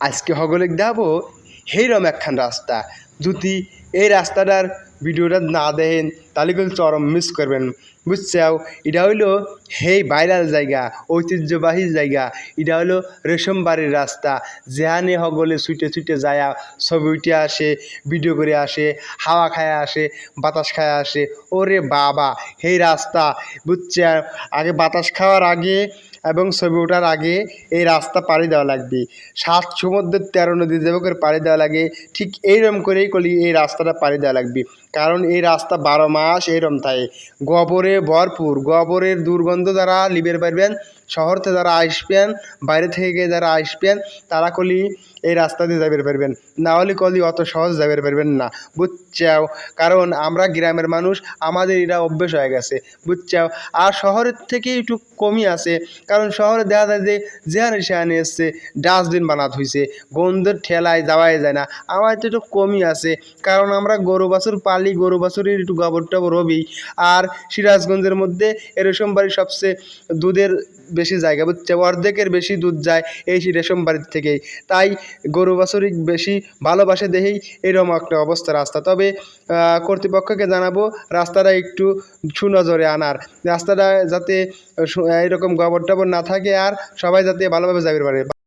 আজকে হগলে দেখাবো সেইরকম একখান রাস্তা। যদি এই রাস্তাটার ভিডিওটা না দেখেন, তাহলে কিন্তু চরম মিস করবেন। বুঝছাও? এটা হইল সেই ভাইরাল জায়গা, ঐতিহ্যবাহী জায়গা। এটা হলো রেশম বাড়ির রাস্তা, যেখানে হগলে ছুটে ছুটে যায়, ছবি উঠে আসে ভিডিও করে আসে, হাওয়া খায় আসে, বাতাস খায় আসে। ওরে বাবা সেই রাস্তা বুঝছে আগে বাতাস খাওয়ার আগে এবং ছবি ওঠার আগে এই রাস্তা পাড়ি দেওয়া লাগবে। সাত সমুদ্রের তেরো নদী যেভাবে করে পাড়ি দেওয়া লাগে, ঠিক এইরকম করেই কলি এই রাস্তাটা পাড়ি দেওয়া লাগবে। কারণ এই রাস্তা বারো মাস এরম থাকে গোবরে ভরপুর। গোবরের দুর্গন্ধ দ্বারা লিবের পারবেন শহর থেকে যারা আসবেন, বাইরে থেকে যারা আসবেন, তারা কলি এই রাস্তা দিয়ে যাবের পারবেন। না হলে কলি অত সহজ যাবের পারবেন না। বুঝছাও? কারণ আমরা গ্রামের মানুষ, আমাদের এটা অভ্যেস হয়ে গেছে। বুঝছাও? আর শহরের থেকে একটু কমই আছে। কারণ শহরে দেখা যায় যে যেখানে সেখানে এসছে, ডাস্টবিন বানাত হয়েছে গন্ধের ঠেলায় যাওয়াই যায় না। আমার তো একটু কমই আছে। কারণ আমরা গরু, বাছুর পালি, গরু, বাছুরের একটু গোবর টবর হবেই আর সিরাজগঞ্জের মধ্যে এ রেশম বাড়ির সবচেয়ে দুধের বেশি জায়গা বুঝছে অর্ধেকের বেশি দুধ যায় এই রেশম বাড়ির থেকেই। তাই গরু বাছুরিক বেশি ভালোবাসে দেখেই এরকম একটা অবস্থা রাস্তা। তবে কর্তৃপক্ষকে জানাব, রাস্তাটা একটু সুনজরে আনার। রাস্তাটা যাতে এরকম গোবর টবর না থাকে আর সবাই যাতে ভালোভাবে যাবে পারে